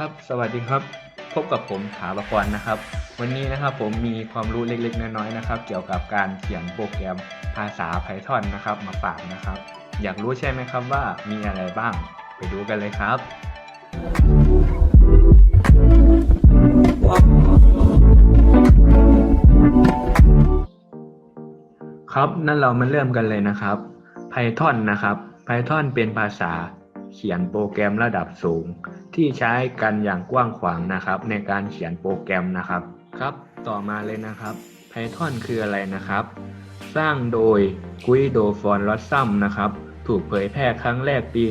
ครับ สวัสดีครับ พบกับผมถาประกรณ์นะครับ วันนี้นะครับผมมีความรู้เล็กๆ น้อยๆนะครับ เกี่ยวกับการเขียนโปรแกรมภาษา Python นะครับ มาฝากนะครับ อยากรู้ใช่ไหมครับว่ามีอะไรบ้าง ไปดูกันเลยครับ ครับ นั่นเรามาเริ่มกันเลยนะครับ Python นะครับ Python เป็นภาษา เขียนโปรแกรมระดับสูง ที่ใช้กันอย่างกว้างขวางนะครับ ในการเขียนโปรแกรมนะครับครับ ต่อมาเลยนะครับ Python คืออะไรนะครับ สร้างโดยกุยโดฟอนลอสซัมนะครับ ถูกเผยแพร่ครั้งแรกปี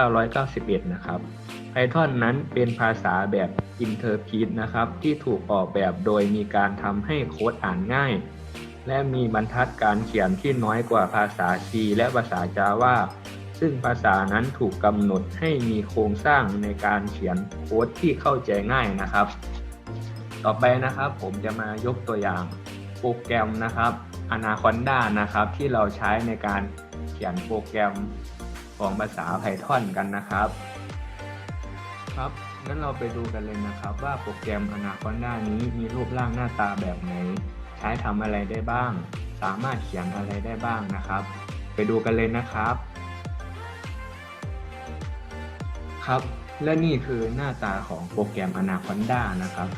1991 นะครับ Python นั้นเป็นภาษาแบบ Interpret นะครับ ที่ถูกออกแบบโดยมีการทำให้โค้ดอ่านง่าย และมีบรรทัดการเขียนที่น้อยกว่าภาษา C และภาษา Java ซึ่งภาษานั้นถูกกำหนดให้มีโครงสร้างในการเขียนโค้ดที่เข้าใจง่ายนะครับ ต่อไปนะครับผมจะมายกตัวอย่างโปรแกรมนะครับ Anaconda นะครับที่เราใช้ในการเขียนโปรแกรมของภาษา Python กันนะครับ ครับงั้นเราไปดูกันเลยนะครับว่าโปรแกรม Anaconda นี้มีรูปร่างหน้าตาแบบไหน ใช้ทำอะไรได้บ้าง สามารถเขียนอะไรได้บ้างนะครับ ไปดูกันเลยนะครับ ครับ และนี่คือหน้าตาของโปรแกรม Anaconda นะครับ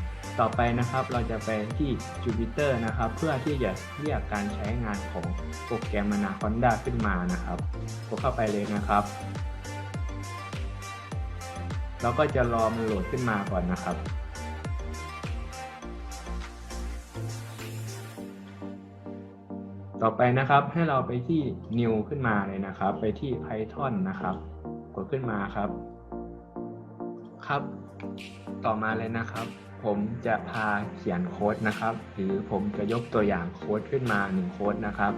ต่อไปนะครับเราจะไปที่ Jupyter นะครับ เพื่อที่จะเรียกการใช้งานของโปรแกรม Anaconda ขึ้นมานะครับกดเข้าไปเลยนะครับ เราก็จะรอมันโหลดขึ้นมาก่อนนะครับต่อไปนะครับให้เราไปที่ new ขึ้นมาเลยนะครับ ไปที่ Python นะครับ กดขึ้นมาครับ ครับ ต่อมาเลยนะครับ ผมจะพาเขียนโค้ดนะครับ หรือผมจะยกตัวอย่างโค้ดขึ้นมาหนึ่งโค้ดนะครับ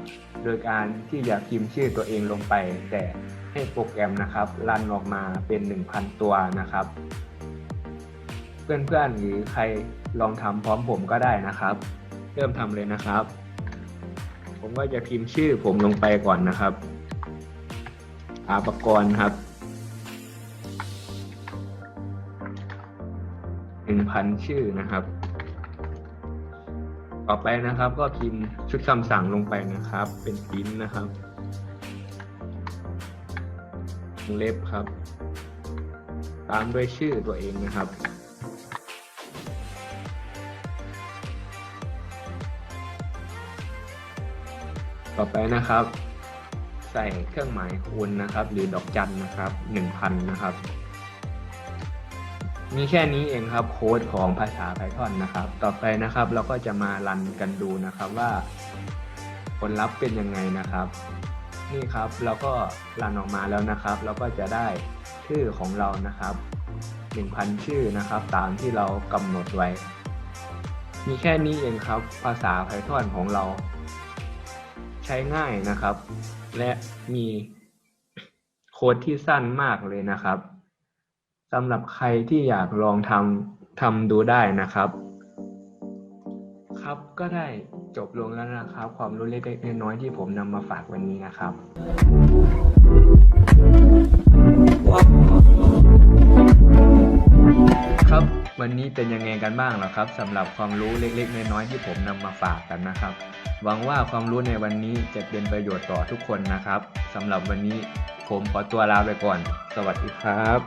โดยการที่จะพิมพ์ชื่อตัวเองลงไป แต่ให้โปรแกรมนะครับรันออกมาเป็น 1,000 ตัวนะครับ เพื่อนๆหรือใครลองทำพร้อมผมก็ได้นะครับ เริ่มทำเลยนะครับ ผมก็จะพิมพ์ชื่อผมลงไปก่อนนะครับอาปกรณ์ครับ หนึ่งพันชื่อนะครับ ต่อไปนะครับก็พิมพ์ชุดคำสั่งลงไปนะครับ เป็นพิมพ์นะครับวงเล็บครับ ตามด้วยชื่อตัวเองนะครับต่อไปนะครับ ใส่เครื่องหมายคูณนะครับ หรือดอกจันนะครับหนึ่งพันนะครับ มีแค่นี้เองครับโค้ดของภาษา Python นะครับ ต่อไปนะครับเราก็จะมารันกันดูนะครับว่า ผลลัพธ์เป็นยังไงนะครับ นี่ครับเราก็รันออกมาแล้วนะครับ เราก็จะได้ชื่อของเรานะครับ 1,000 ชื่อนะครับ ตามที่เรากำหนดไว้ มีแค่นี้เองครับ ภาษา Python ของเรา ใช้ง่ายนะครับ และมีโค้ดที่สั้นมากเลยนะครับ สำหรับใครที่อยากลองทำทำดูได้นะครับ ครับก็ได้จบลงแล้วนะครับ ความรู้เล็กๆน้อยๆที่ผมนำมาฝากวันนี้นะครับ ครับวันนี้เป็นยังไงกันบ้างเหรอครับสำหรับความรู้เล็กๆน้อยๆที่ผมนำมาฝากกันนะครับ หวังว่าความรู้ในวันนี้จะเป็นประโยชน์ต่อทุกคนนะครับสำหรับวันนี้ผมขอตัวลาไปก่อน สวัสดีครับ